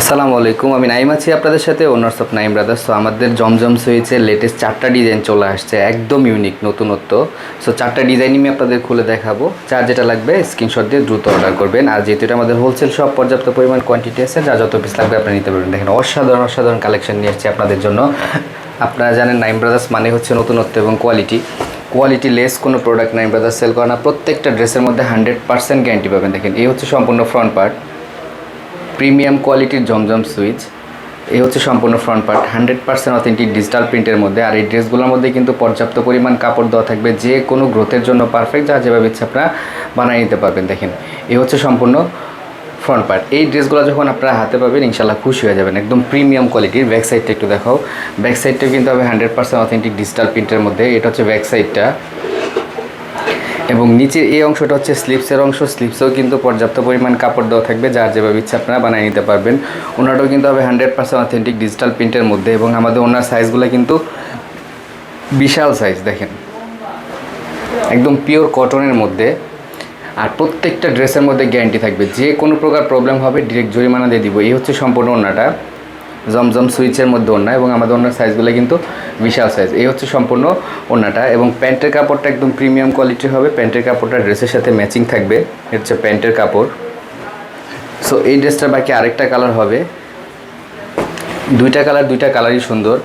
আসসালামু আলাইকুম, আমি নাইম আছি আপনাদের সাথে owners of Naim brothers so আমাদের জমজম সুইচের লেটেস্ট চারটা ডিজাইন চলে আসছে, একদম ইউনিক নতুনত্ব। সো চারটা ডিজাইন আমি আপনাদের খুলে দেখাবো। যার যেটা লাগবে স্ক্রিনশট দিয়ে দ্রুত অর্ডার করবেন। আর যেহেতু এটা আমাদের হোলসেল সব পর্যাপ্ত পরিমাণ কোয়ান্টিটি আছে, যা যত পিস লাগবে আপনি নিতে পারবেন। দেখেন, অসাধারণ অসাধারণ কালেকশন নিয়ে এসেছি আপনাদের জন্য। আপনারা জানেন, নাইম ব্রাদার্স মানে হচ্ছে নতুনত্ব এবং কোয়ালিটি কোয়ালিটি লেস কোনো প্রোডাক্ট নাইম ব্রাদার্স সেল করে না। প্রত্যেকটা ড্রেসের মধ্যে হান্ড্রেড পার্সেন্ট গ্যারান্টি পাবেন। দেখেন, এই হচ্ছে সম্পূর্ণ ফ্রন্ট পার্ট প্রিমিয়াম কোয়ালিটির জমজম সুইচ। এই হচ্ছে সম্পূর্ণ front part hundred percent authentic digital প্রিন্টের মধ্যে। আর এই ড্রেসগুলোর মধ্যে কিন্তু পর্যাপ্ত পরিমাণ কাপড় দেওয়া থাকবে যে কোনো গ্রোথের জন্য পারফেক্ট যা যেভাবে ইচ্ছে আপনারা বানিয়ে নিতে পারবেন, দেখেন। এই হচ্ছে সম্পূর্ণ ফ্রন্ট পার্ট এই ড্রেসগুলো যখন আপনারা হাতে পাবেন ইনশাল্লাহ খুশি হয়ে যাবেন। একদম প্রিমিয়াম কোয়ালিটির ব্যাক সাইডটা একটু দেখাও। ব্যাক সাইডটা কিন্তু হবে হান্ড্রেড পার্সেন্ট অথেন্টিক ডিজিটাল প্রিন্টের মধ্যে। এটা হচ্ছে ব্যাক সাইডটা এবং নিচের এই অংশটা হচ্ছে স্লিপসের অংশ। স্লিপসেও কিন্তু পর্যাপ্ত পরিমাণ কাপড় দেওয়া থাকবে, যার যেভাবে ইচ্ছে আপনারা বানিয়ে নিতে পারবেন। ওনাটাও কিন্তু হবে হান্ড্রেড পার্সেন্ট অথেন্টিক ডিজিটাল প্রিন্টের মধ্যে এবং আমাদের ওনার সাইজগুলো কিন্তু বিশাল সাইজ দেখেন। একদম পিওর কটনের মধ্যে। আর প্রত্যেকটা ড্রেসের মধ্যে গ্যারান্টি থাকবে, যে কোনো প্রকার প্রবলেম হবে ডিরেক্ট জরিমানা দিয়ে দিব। এই হচ্ছে সম্পূর্ণ ওনাটা। জমজম সুইচের মধ্যে ওড়না এবং আমাদের ওনার সাইজগুলো কিন্তু বিশাল সাইজ এই হচ্ছে সম্পূর্ণ ওড়নাটা এবং প্যান্টের কাপড়টা একদম প্রিমিয়াম কোয়ালিটির হবে। প্যান্টের কাপড়টা ড্রেসের সাথে ম্যাচিং থাকবে। এটা হচ্ছে প্যান্টের কাপড়। সো এই ড্রেসটার বাকি আরেকটা কালার হবে। দুইটা কালার দুইটা কালারই সুন্দর।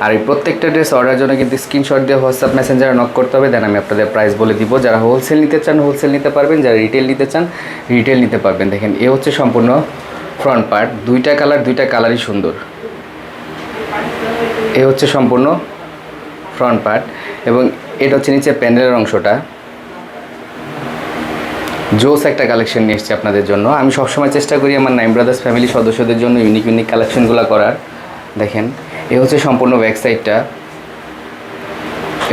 আর এই প্রত্যেকটা ড্রেস অর্ডার জন্য কিন্তু স্ক্রিনশট দিয়ে হোয়াটসঅ্যাপ মেসেঞ্জারে নক করতে হবে। দেন আমি আপনাদের প্রাইস বলে দিব। যারা হোলসেল নিতে চান হোলসেল নিতে পারবেন। যারা রিটেল নিতে চান রিটেল নিতে পারবেন। দেখেন, এ হচ্ছে সম্পূর্ণ ফ্রন্ট পার্ট দুইটা কালার দুইটা কালারই সুন্দর। এ হচ্ছে সম্পূর্ণ ফ্রন্ট পার্ট এবং এটা হচ্ছে নিচে প্যান্ডেলের অংশটা। জোস একটা কালেকশন নিয়ে এসেছি আপনাদের জন্য। আমি সবসময় চেষ্টা করি আমার নাইম ব্রাদার্স ফ্যামিলি সদস্যদের জন্য ইউনিক ইউনিক কালেকশনগুলো করার। দেখেন, এ হচ্ছে সম্পূর্ণ ব্যাক সাইডটা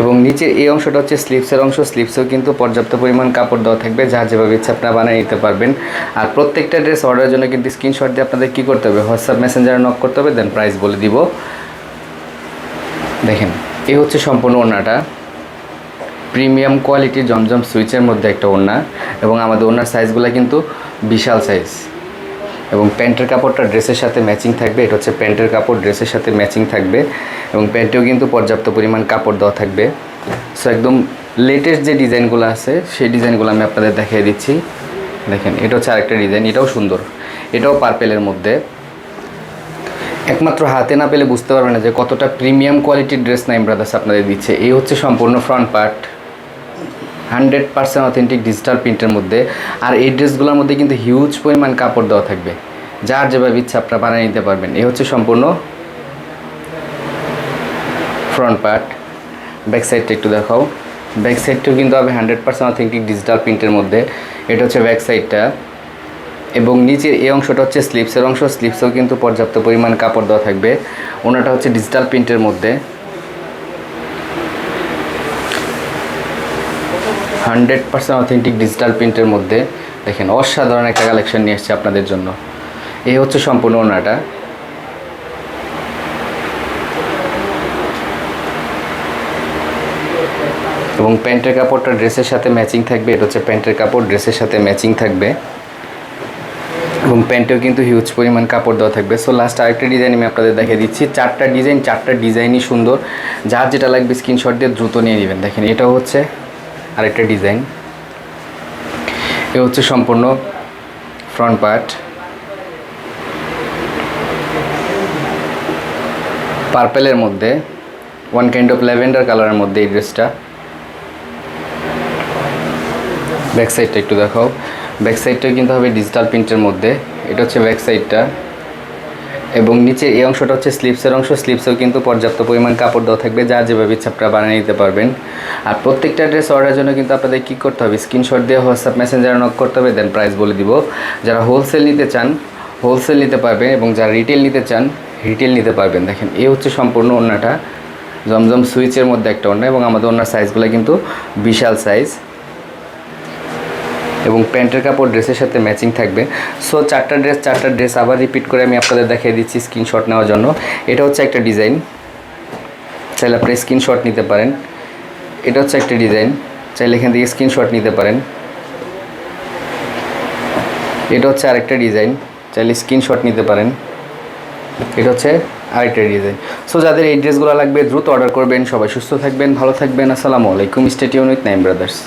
এবং নিচের এই অংশটা হচ্ছে স্লিপসের অংশ। স্লিপসেও কিন্তু পর্যাপ্ত পরিমাণ কাপড় দেওয়া থাকবে যা যেভাবে ইচ্ছা আপনারা বানিয়ে নিতে পারবেন। আর প্রত্যেকটা ড্রেস অর্ডারের জন্য কিন্তু স্ক্রিনশট দিয়ে আপনাদের কী করতে হবে? হোয়াটসঅ্যাপ মেসেঞ্জারে নক করতে হবে দেন প্রাইস বলে দিব। দেখেন, এই হচ্ছে সম্পূর্ণ ওড়নাটা। প্রিমিয়াম কোয়ালিটির জমজম সুইচের মধ্যে একটা ওড়না এবং আমাদের ওড়নার সাইজগুলো কিন্তু বিশাল সাইজ এবং প্যান্টের কাপড়টা ড্রেসের সাথে ম্যাচিং থাকবে, এটা হচ্ছে প্যান্টের কাপড়, ড্রেসের সাথে ম্যাচিং থাকবে এবং প্যান্টেও কিন্তু পর্যাপ্ত পরিমাণ কাপড় দেওয়া থাকবে। সো একদম লেটেস্ট যে ডিজাইনগুলো আছে, সেই ডিজাইনগুলো আমি আপনাদের দেখিয়ে দিচ্ছি। দেখেন, এটা হচ্ছে আরেকটা ডিজাইন, এটাও সুন্দর। এটাও পার্পেলের মধ্যে। একমাত্র হাতে না পেলে বুঝতে পারবেন না যে কতটা প্রিমিয়াম কোয়ালিটির ড্রেস নাইম ব্রাদার্স আপনাদের দিচ্ছে। এই হচ্ছে সম্পূর্ণ front part hundred percent authentic digital প্রিন্টের মধ্যে। আর এই ড্রেসগুলোর মধ্যে কিন্তু হিউজ পরিমাণ কাপড় দেওয়া থাকবে। যার যেভাবে ইচ্ছা আপনারা বানিয়ে নিতে পারবেন। এই হচ্ছে সম্পূর্ণ ফ্রন্ট পার্ট ব্যাক সাইডটা একটু দেখাও। ব্যাক সাইডটাও কিন্তু হবে হান্ড্রেড পার্সেন্ট অথেন্টিক ডিজিটাল প্রিন্টের মধ্যে। এটা হচ্ছে ব্যাক সাইডটা এবং নিচের এই অংশটা হচ্ছে স্লিপসের অংশ। স্লিপসেও কিন্তু পর্যাপ্ত পরিমাণ কাপড় দেওয়া থাকবে। ওনাটা হচ্ছে ডিজিটাল প্রিন্টের মধ্যে। হান্ড্রেড পার্সেন্ট অথেন্টিক ডিজিটাল প্রিন্টের মধ্যে দেখেন অসাধারণ একটা কালেকশন নিয়ে এসেছে আপনাদের জন্য। এই হচ্ছে সম্পূর্ণ ওনাটা। এবং প্যান্টের কাপড়টা ড্রেসের সাথে ম্যাচিং থাকবে, এটা হচ্ছে প্যান্টের কাপড়, ড্রেসের সাথে ম্যাচিং থাকবে। এবং প্যান্টেও কিন্তু হিউজ পরিমাণ কাপড় দেওয়া থাকবে। সো লাস্ট আরেকটা ডিজাইন আমি আপনাদের দেখিয়ে দিচ্ছি। চারটা ডিজাইন চারটা ডিজাইনই সুন্দর। যার যেটা লাগবে স্ক্রিনশট দিয়ে দ্রুত নিয়ে নেবেন। দেখেন, এটাও হচ্ছে আরেকটা ডিজাইন। এ হচ্ছে সম্পূর্ণ ফ্রন্ট পার্ট পার্পেলের মধ্যে ওয়ান কাইন্ড অফ ল্যাভেন্ডার কালারের মধ্যে এই ড্রেসটা ব্যাক সাইডটা একটু দেখাও। ব্যাক সাইডটা কিন্তু হবে ডিজিটাল প্রিন্টের মধ্যে। এটা হচ্ছে ব্যাক সাইডটা এবং নিচে এই অংশটা হচ্ছে স্লিপসের অংশ। স্লিপসেও কিন্তু পর্যাপ্ত পরিমাণ কাপড় দেওয়া থাকবে, যা যেভাবে ইচ্ছা আপনারা বানিয়ে নিতে পারবেন। আর প্রত্যেকটা ড্রেস অর্ডারের জন্য কিন্তু আপনাদের কী করতে হবে? স্ক্রিনশট দিয়ে হোয়াটসঅ্যাপ মেসেঞ্জারে নক করতে হবে দেন প্রাইস বলে দিব। যারা হোলসেল নিতে চান হোলসেল নিতে পারবেন এবং যারা রিটেল নিতে চান রিটেল নিতে পারবেন। দেখেন, এই হচ্ছে সম্পূর্ণ ওড়নাটা। জমজম সুইচের মধ্যে একটা ওড়না এবং আমাদের ওড়নার সাইজগুলো কিন্তু বিশাল সাইজ এবং প্যান্টের কাপড়, ড্রেসের সাথে ম্যাচিং থাকবে। সো চারটা ড্রেস চারটা ড্রেস আবার রিপিট করে আমি আপনাদের দেখিয়ে দিচ্ছি স্ক্রিনশট নেওয়ার জন্য। এটা হচ্ছে একটা ডিজাইন চাইলে আপনি স্ক্রিনশট নিতে পারেন। এটা হচ্ছে একটা ডিজাইন চাইলে এখান থেকে স্ক্রিনশট নিতে পারেন। এটা হচ্ছে আরেকটা ডিজাইন চাইলে স্ক্রিনশট নিতে পারেন। এটা হচ্ছে আরেকটা ডিজাইন সো যাদের এই ড্রেসগুলো লাগবে, দ্রুত অর্ডার করবেন। সবাই সুস্থ থাকবেন, ভালো থাকবেন। আসসালামু আলাইকুম। Stay tuned with Naim brothers